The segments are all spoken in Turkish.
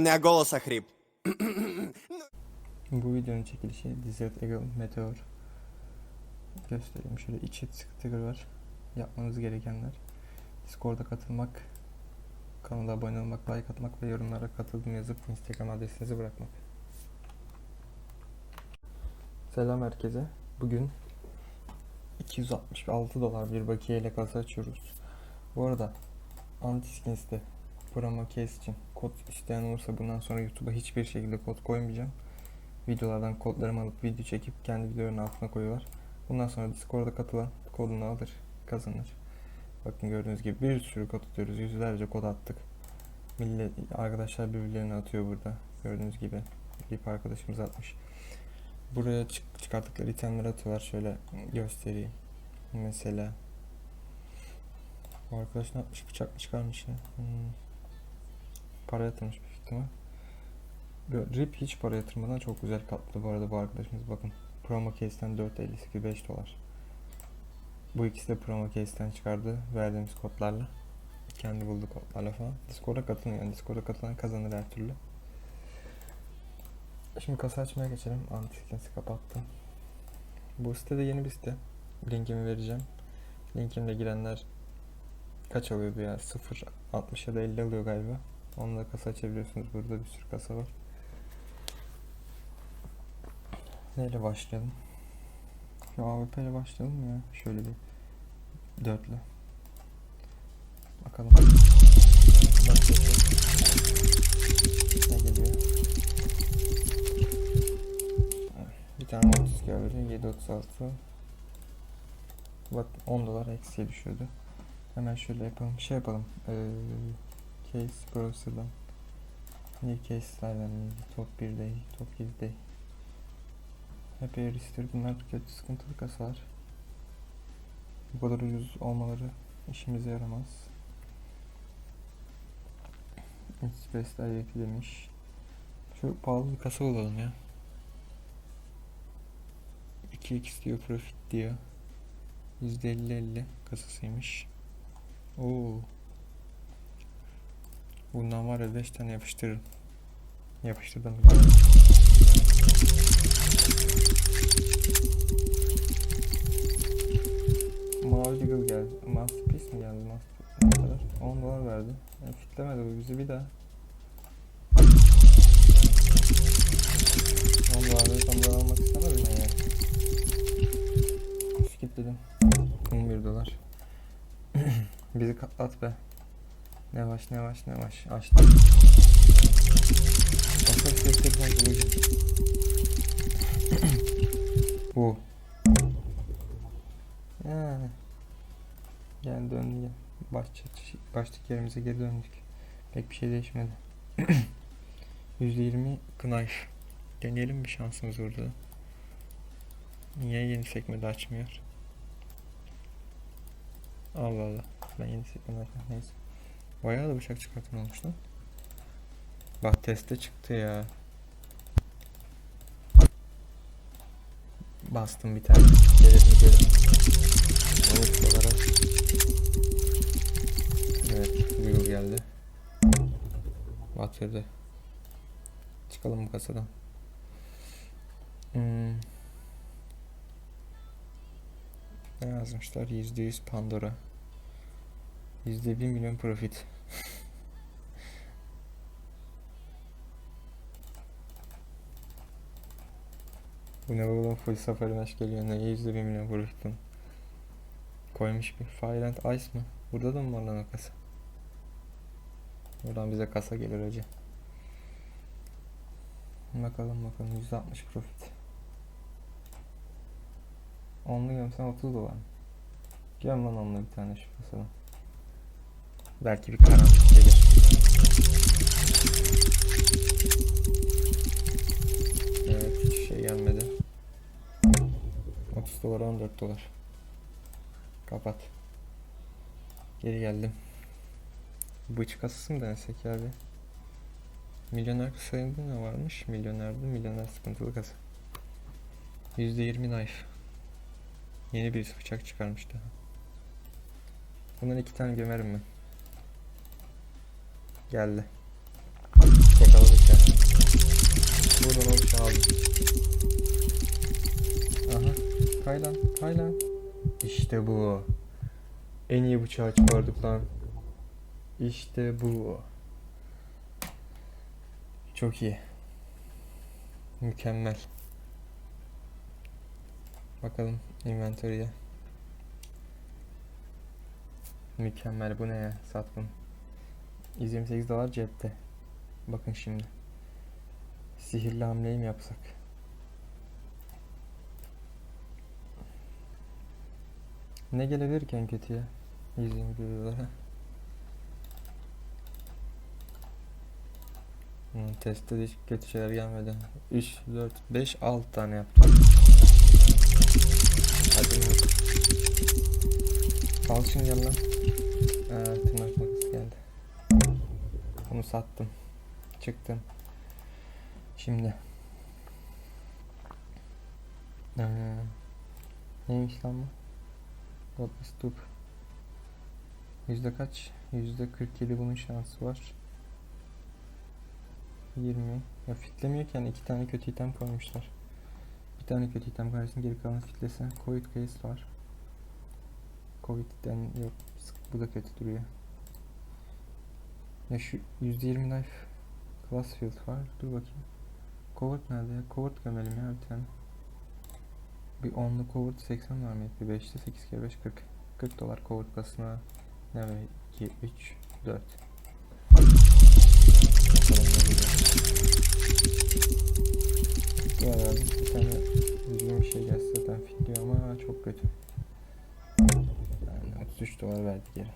меня голос охрип. Bu videonun çekilişi Desert Eagle Meteor. Göstereyim şöyle içi sticker var. Yapmanız gerekenler. Discord'a katılmak, kanala abone olmak, like atmak ve yorumlara katıldım yazıp Instagram adresinizi bırakmak. Selam herkese. Bugün 266 dolar bir bakiye ile kasa açıyoruz. Bu arada Antiskins'te promo case için kod isteyen olursa bundan sonra YouTube'a hiçbir şekilde kod koymayacağım videolardan kodlarımı alıp video çekip kendi videolarının altına koyuyorlar. Bundan sonra Discord'a katılan kodunu alır, kazanır. Bakın gördüğünüz gibi bir sürü kod atıyoruz. Yüzlerce kod attık. Millet, arkadaşlar birbirlerine atıyor burada. Gördüğünüz gibi bir arkadaşımız atmış. Buraya çık çıkarttıkları itemleri atıyorlar. Şöyle göstereyim. Mesela bu arkadaş ne? Bıçak mı çıkarmış ya? Hmm. Para yatırmış büyük ihtimal. Rip hiç para yatırmadan çok güzel katlı bu arada bu arkadaşımız bakın. Promo case'ten 4.58 5 dolar. Bu ikisi de promo case'ten çıkardı verdiğimiz kodlarla. Kendi buldu kodlarla falan. Discord'a katılın yani Discord'a katılan kazanır her türlü. Şimdi kasa açmaya geçelim. Antiskens'i kapattım. Bu site de yeni bir site. Linkimi vereceğim. Linkimle girenler kaç alıyordu ya? 0 60 ya da 50 alıyor galiba. Onunla kasa açabiliyorsunuz. Burada bir sürü kasa var. Neyle başlayalım? Şu AWP ile başlayalım ya? Şöyle bir dörtlü. Bakalım. Ne geliyor? Bir tane 30 geldi. 736. Bak 10 dolar eksiye düşüyordu. Hemen şöyle yapalım. Şey yapalım. Ee, case browser'dan. New case'lerden top 1'de, top 7'de. Hep eğristir. Bunlar kötü sıkıntılı kasalar. Bu kadar ucuz olmaları işimize yaramaz. Express'ler yüklemiş. Şu pahalı bir kasa olalım ya. 2x diyor profit diyor. %50-50 kasasıymış. Oo. Bundan var ya 5 tane yapıştırırım. Yapıştırdım. Mavi Eagle geldi. Masterpiece mi geldi? Masterpiece kadar? 10 dolar verdi. Yani fitlemedi bu bizi bir daha. 10 dolar versem dolar almak istemedim ben ya. Skipledim. 11 dolar. bizi katlat be. Ne baş ne baş ne baş. Açtım. Basar sanki bugün. Bu. Yani. Gel döndü gel. Başça, baştaki yerimize geri döndük. Pek bir şey değişmedi. %20 knife. Deneyelim bir şansımız burada. Niye yeni sekmede açmıyor? Allah Allah. Ben yeni sekmede açmıyor. Neyse. Bayağı da bıçak çıkartın olmuş lan. Bak teste çıktı ya. Bastım bir tane. Gelelim gelelim. Evet olarak. Evet. Wheel geldi. Batırdı. Çıkalım bu kasadan. Hmm. Ne yazmışlar? %100 Pandora. %1 milyon profit. Bu ne oğlum full safari maç geliyor. Neye yüzde bir milyon vuruştun? Koymuş bir Fire and Ice mı? Burada da mı var lan o kasa? Buradan bize kasa gelir hacı. Bakalım bakalım 160 profit. Onlu gömsen 30 dolar? Göm lan onunla bir tane şu kasadan. Belki bir karanlık gelir. Evet hiç şey gelmedi. 30 dolar 14 dolar. Kapat. Geri geldim. Bıç kasası mı denesek ya? Milyoner sayımda ne varmış? Milyonerde milyoner sıkıntılı kasa. %20 knife. Yeni bir bıçak çıkarmış daha. Bundan iki tane gömerim ben. Geldi. Yakaladık. Buradan o bıçağı. Aha. Kay lan. Kay lan. İşte bu. En iyi bıçağı çıkardık lan. İşte bu. Çok iyi. Mükemmel. Bakalım inventory'e. Mükemmel bu ne ya sattım. 128 dolar cepte. Bakın şimdi. Sihirli hamleyi mi yapsak? Ne gelebilir ki en kötüye? 121 dolara. Hmm, testte hiç kötü şeyler gelmedi. 3, 4, 5, 6 tane yaptım. Hadi yok. Falçın gel. Aa, sattım. Çıktım. Şimdi. Ee, neymiş lan bu? Godless Tube. Yüzde kaç? Yüzde 47 bunun şansı var. 20. Ya fitlemiyor ki yani iki tane kötü item koymuşlar. Bir tane kötü item karşısında geri kalan fitlese. Covid case var. Covid'den yok. Bu da kötü duruyor. Ya şu %20 life class field var. Dur bakayım. Covert nerede ya? Covert gömelim ya bir tane. Bir onlu covert 80 var mı? Bir 5'te 8 kere 5 40. 40 dolar covert basına. Ne var? 2, 3, 4. Bakalım ne geliyor. Bu arada bir tane düzgün bir şey gelse zaten fitliyor ama çok kötü. Yani 33 dolar verdik geri.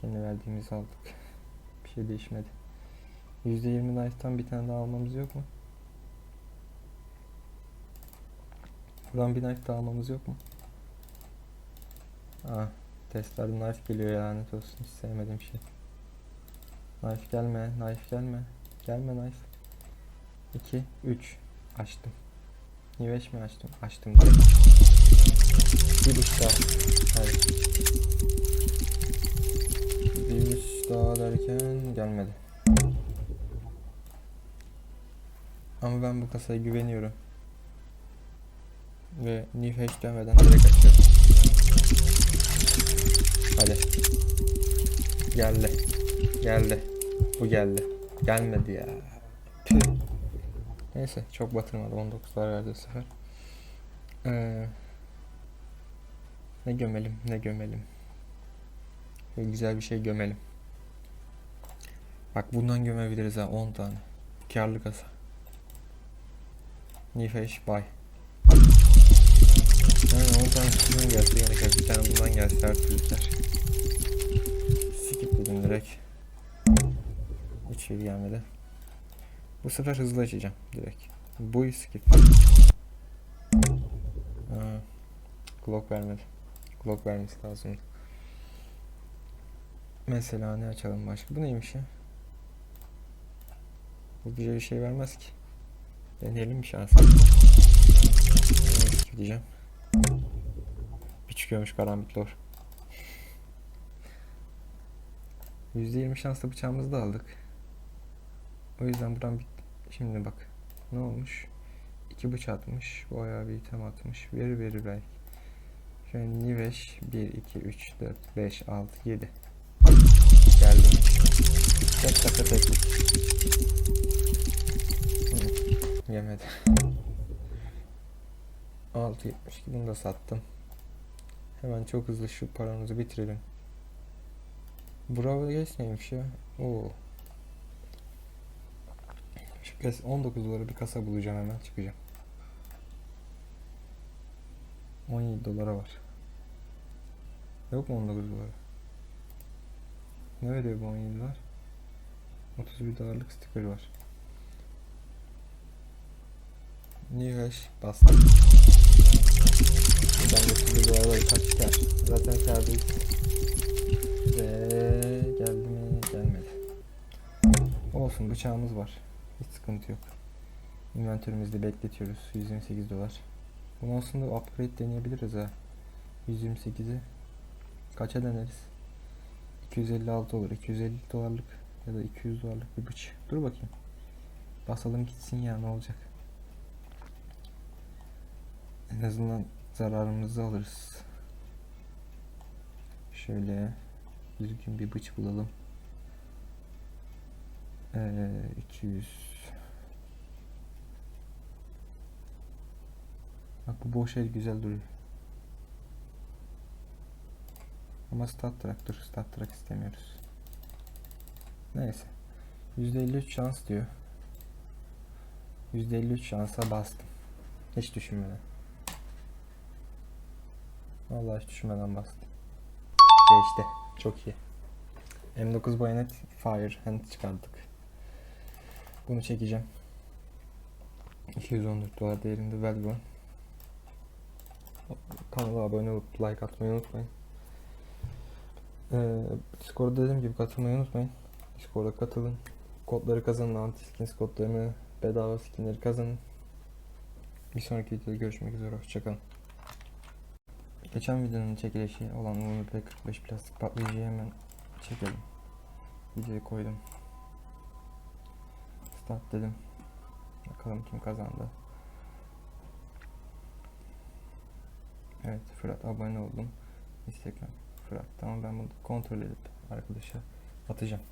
Kendi verdiğimizi aldık. Şey değişmedi. %20 Life'tan bir tane daha almamız yok mu? Buradan bir knife daha almamız yok mu? Ah, testlerde knife geliyor ya lanet olsun. Hiç sevmediğim şey. Knife gelme, knife gelme. Gelme knife. 2, 3. Açtım. Niveş mi açtım? Açtım. Bir daha. Hayır. Daha derken gelmedi. Ama ben bu kasaya güveniyorum. Ve new hash demeden direkt açıyorum. Hadi. Geldi. Geldi. Bu geldi. Gelmedi ya. Tüh. Neyse çok batırmadı. 19'lar verdi bu sefer. Ee, ne gömelim ne gömelim. Böyle güzel bir şey gömelim. Bak bundan gömebiliriz ha 10 tane. Karlı kasa. Hash buy. Yani 10 tane şundan gelse yani kaç bir tane bundan gelse her türlü kar. Skip dedim direkt. Hiç şey gelmedi. Bu sefer hızlı açacağım direkt. Bu skip. Ha, clock vermedi. Clock vermesi lazım. Mesela ne açalım başka? Bu neymiş ya? Bu bize bir şey vermez ki. Deneyelim bir şansımızı. Evet, gideceğim. Bir çıkıyormuş karambit lor. %20 şanslı bıçağımızı da aldık. O yüzden buradan bir... Şimdi bak. Ne olmuş? İki bıçak atmış. Bu ayağı bir item atmış. Veri veri belki. Şöyle Niveş 1, 2, 3, 4, 5, 6, 7. Geldim. Tek teknik. Hı, Yemedi. 6.72 bunu da sattım. Hemen çok hızlı şu paramızı bitirelim. Bravo geç neymiş ya? Oo. Şu pes 19 dolara bir kasa bulacağım hemen çıkacağım. 17 dolara var. Yok mu 19 dolara? Ne veriyor bu 17 dolar? 31 dolarlık sticker var. Hash bastım. Buradan 31 dolara kaç kar? Zaten kardayız. Ve geldi mi? Gelmedi. Olsun bıçağımız var. Hiç sıkıntı yok. Inventörümüzde bekletiyoruz. 128 dolar. Bunu aslında upgrade deneyebiliriz ha. 128'i kaça deneriz? 256 olur. 250 dolarlık ya da 200 dolarlık bir bıç. Dur bakayım. Basalım gitsin ya ne olacak. En azından zararımızı alırız. Şöyle düzgün bir bıç bulalım. Ee, 200 Bak bu boş el güzel duruyor. Ama stat track dur. Stat track istemiyoruz. Neyse. %53 şans diyor. %53 şansa bastım. Hiç düşünmeden. Vallahi hiç düşünmeden bastım. Geçti. Çok iyi. M9 bayonet fire hand çıkardık. Bunu çekeceğim. 214 dolar değerinde Velvo. Kanala abone olup like atmayı unutmayın. Ee, Discord'da dediğim gibi katılmayı unutmayın. Discord'a katılın. Kodları kazanın. Anti-skins kodlarını, bedava skinleri kazanın. Bir sonraki videoda görüşmek üzere. Hoşçakalın. Geçen videonun çekilişi olan UMP 45 plastik patlayıcıyı hemen çekelim. Videoyu koydum. Start dedim. Bakalım kim kazandı. Evet Fırat abone oldum. Instagram Fırat. Tamam ben bunu kontrol edip arkadaşa atacağım.